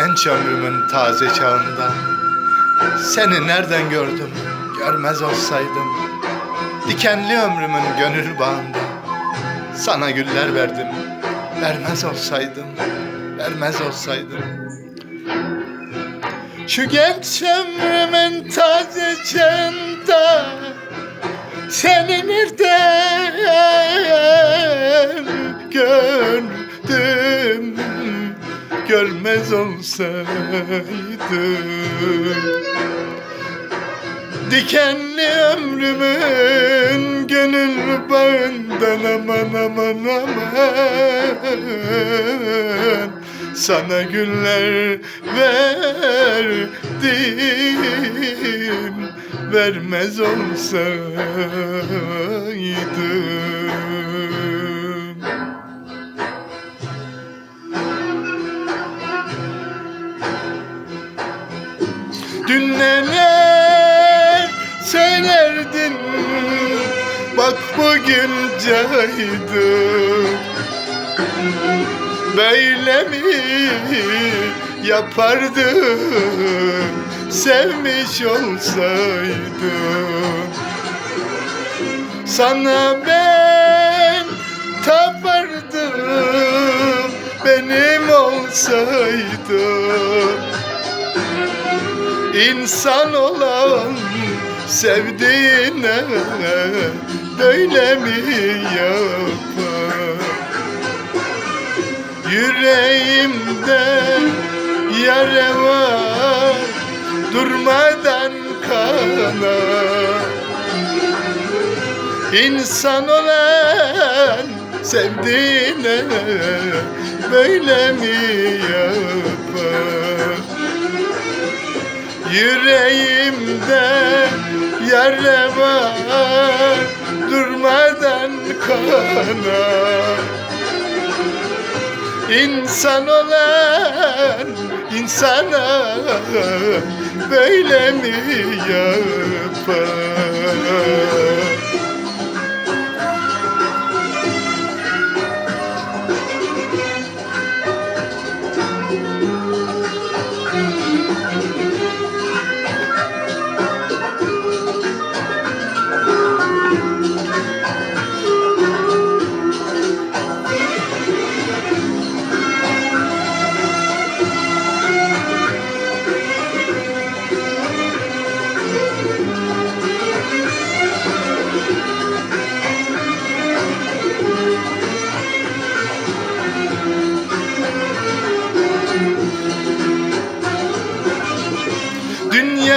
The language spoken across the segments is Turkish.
Genç ömrümün taze çağında Seni nereden gördüm görmez olsaydım. Dikenli ömrümün gönül bağında Sana güller verdim vermez olsaydım Vermez olsaydım. Şu genç ömrümün taze çağında Seni nereden gördüm Görmez olsaydım. Dikenli ömrümün gönül bağından aman aman aman. Sana güller verdim vermez olsaydım Dün neler söylerdin Bak bugün caydım Böyle mi yapardın Sevmiş olsaydım Sana ben tapardım. Benim olsaydın İnsan olan sevdiğine böyle mi yapar? Yüreğimde yara var durmadan kanar İnsan olan sevdiğine böyle mi yapar? Yüreğimde yara var durmadan kanar İnsan olan insana böyle mi yapar?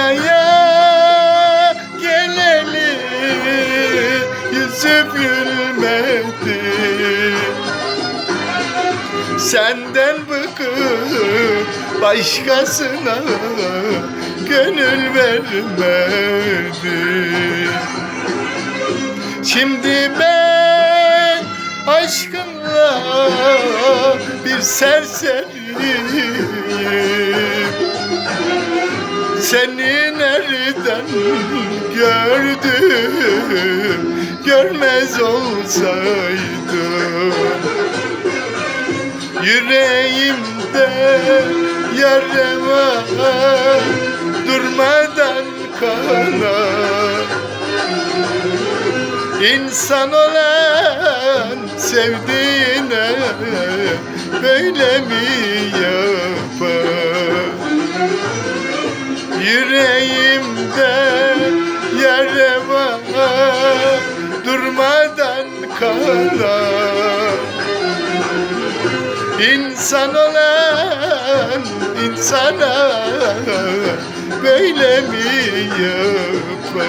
Dünyaya geleli yüzü gülmedi Senden bıkıp başkasına gönül vermedi. Şimdi ben aşkınla bir serseriyim seni nereden gördüm? Görmez olsaydım. Yüreğimde yara var Durmadan kanar İnsan olan sevdiğine böyle mi yapar? Kanar İnsan olan insana böyle mi yapar?